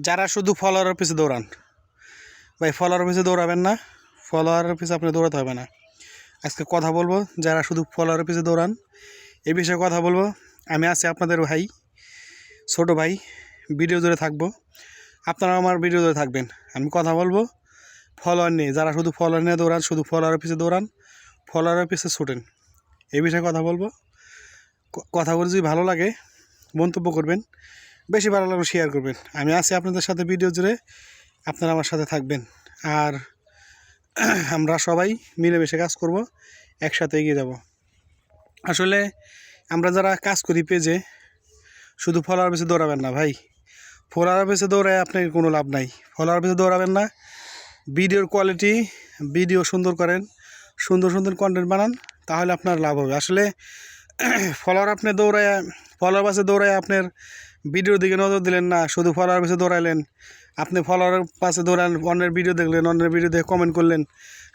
যারা শুধু ফলোয়ারের পিছে দৌড়ান। ভাই ফলোয়ারের পিছে দৌড়াবেন না। ফলোয়ারের পিছে আপনি দৌড়াতে হবে না। আজকে কথা বলব, যারা শুধু ফলোয়ারের পিছে দৌড়ান, এ বিষয়ে কথা বলব। আমি আছি আপনাদের ভাই, ছোট ভাই, ভিডিও ধরে থাকব। আপনারা আমার ভিডিও ধরে থাকবেন। আমি কথা বলব ফলোয়ার নিয়ে। যারা শুধু ফলোয়ার নিয়ে দৌড়ান, শুধু ফলোয়ারের পিছে দৌড়ান ফলোয়ারের পিছে ছুটেন। এই বিষয়ে কথা বলব। কথা বলে যদি ভালো লাগে, মন্তব্য করবেন। বেশি ভালো লাগলে শেয়ার করবেন। আমি আছি আপনাদের সাথে ভিডিও জুড়ে। আপনারা আমার সাথে থাকবেন। আর আমরা সবাই মিলেমিশে কাজ করব, একসাথে এগিয়ে যাব। আসলে আমরা যারা কাজ করি পেজে, শুধু ফলোয়ার বেছে দৌড়াবেন না ভাই। ফলোয়ার বেছে দৌড়ায় আপনার কোনো লাভ নাই। ফলোয়ার বেছে দৌড়াবেন না। ভিডিওর কোয়ালিটি ভিডিও সুন্দর করেন, সুন্দর সুন্দর কন্টেন্ট বানান, তাহলে আপনার লাভ হবে। আসলে ফলোয়ার আপনি দৌড়ায় ফলোয়ার পাশে দৌড়ায় আপনার ভিডিওর দিকে নজর দিলেন না, শুধু ফলোয়ার পাশে দৌড়াইলেন। আপনি ফলোয়ারের পাশে দৌড়ান, অন্যের ভিডিও দেখলেন, অন্যের ভিডিও দেখে কমেন্ট করলেন।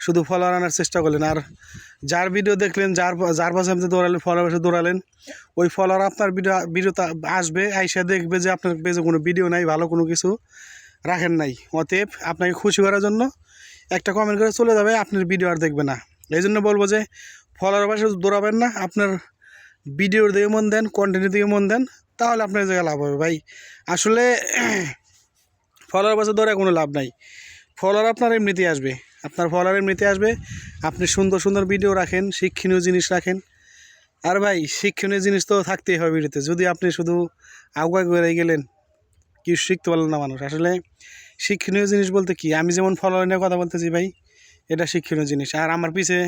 শুধু ফলোয়ার আনার চেষ্টা করলেন। আর যার ভিডিও দেখলেন, যার যার পাশে আপনি দৌড়ালেন ফলোয়ার পাশে দৌড়ালেন, ওই ফলোয়ার আপনার ভিডিও ভিডিওতে আসবে, আইসা দেখবে যে আপনার পেজে কোনো ভিডিও নাই, ভালো কোনো কিছু রাখেন নাই। অতএব আপনাকে খুশি করার জন্য একটা কমেন্ট করে চলে যাবে, আপনার ভিডিও আর দেখবে না। এই জন্য বলব যে ফলোয়ার পাশে দৌড়াবেন না, আপনার ভিডিওর দিকে মন দেন কন্টেন্টের দিকে মন দেন তাহলে আপনার জায়গায় লাভ হবে ভাই। আসলে ফলোয়ার পাশে ধরে কোনো লাভ নাই। ফলোয়ার আপনার এমনিতেই আসবে। আপনার ফলোয়ার এমনিতে আসবে। আপনি সুন্দর সুন্দর ভিডিও রাখেন, শিক্ষণীয় জিনিস রাখেন। আর ভাই, শিক্ষণীয় জিনিস তো থাকতেই হবে ভিডিওতে যদি আপনি শুধু আগুয়া করে গেলেন কিছু শিখতে পারলেন না মানুষ। আসলে শিক্ষণীয় জিনিস বলতে কি? আমি যেমন ফলোয়ার নিয়ে কথা বলতেছি ভাই, এটা শিক্ষণীয় জিনিস। আর আমার পিছে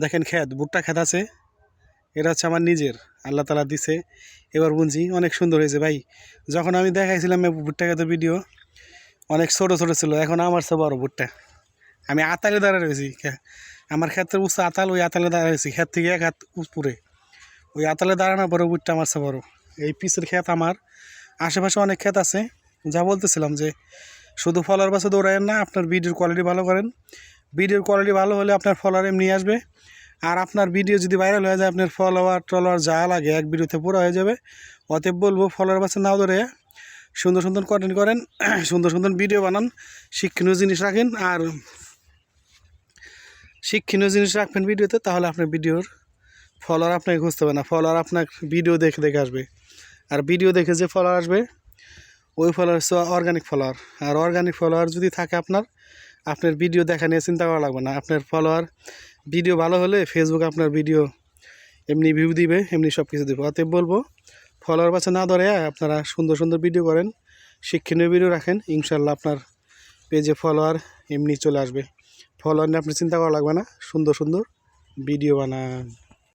দেখেন ক্ষেত ভুট্টা ক্ষেত আছে। এটা হচ্ছে আমার নিজের। আল্লাহ তালা দিছে। এবার বুঝছি অনেক সুন্দর হয়েছে ভাই। যখন আমি দেখাইছিলাম এই ভুট্টা ক্ষেতের ভিডিও, অনেক ছোটো ছোটো ছিল, এখন আমার সে বড় ভুট্টা আমি আতালে দাঁড়া রয়েছি আমার ক্ষেত্রে উৎস আতাল, ওই আতালে দাঁড়া রয়েছি, ক্ষেত থেকে এক হাত উপরে। ওই আতালে দাঁড়ানোর পরে ভুট্টা আমার সে বড়। এই পিসের ক্ষেত আমার। আশেপাশে অনেক ক্ষেত আছে। যা বলতেছিলাম যে, শুধু ফলোয়ার পাশে দৌড়ায়েন না, আপনার ভিডিওর কোয়ালিটি ভালো করেন। ভিডিওর কোয়ালিটি ভালো হলে আপনার ফলোয়ার এমনি আসবে। আর আপনার ভিডিও যদি ভাইরাল হয়ে যায়, আপনার ফলোয়ার টলোয়ার যা লাগে এক ভিডিওতে পুরো হয়ে যাবে। অতএব বলব ফলোয়ার পাশে নাও ধরে সুন্দর সুন্দর কন্টেন্ট করেন, সুন্দর সুন্দর ভিডিও বানান, শিক্ষণীয় জিনিস রাখেন, আর শিক্ষণীয় জিনিস রাখবেন ভিডিওতে তাহলে আপনার ভিডিওর ফলোয়ার আপনাকে খুঁজতে হবে না। ফলোয়ার আপনার ভিডিও দেখে দেখে আসবে। আর ভিডিও দেখে যে ফলোয়ার আসবে, ওই ফলোয়ার হচ্ছে অর্গানিক ফলোয়ার আর অর্গানিক ফলোয়ার যদি থাকে আপনার আপনার ভিডিও দেখা নিয়ে চিন্তা করা লাগবে না। আপনার ফলোয়ার ভিডিও ভালো হলে ফেসবুক আপনার ভিডিও এমনি ভিউ দিবে, এমনি সব কিছু দেবে। অতএব বলব ফলোয়ার পাশে না ধরে আপনারা সুন্দর সুন্দর ভিডিও করেন, শিক্ষণীয় ভিডিও রাখেন ইনশাল্লাহ আপনার পেজে ফলোয়ার এমনি চলে আসবে। ফলোয়ার নিয়ে আপনি চিন্তা করা লাগবে না, সুন্দর সুন্দর ভিডিও বানান।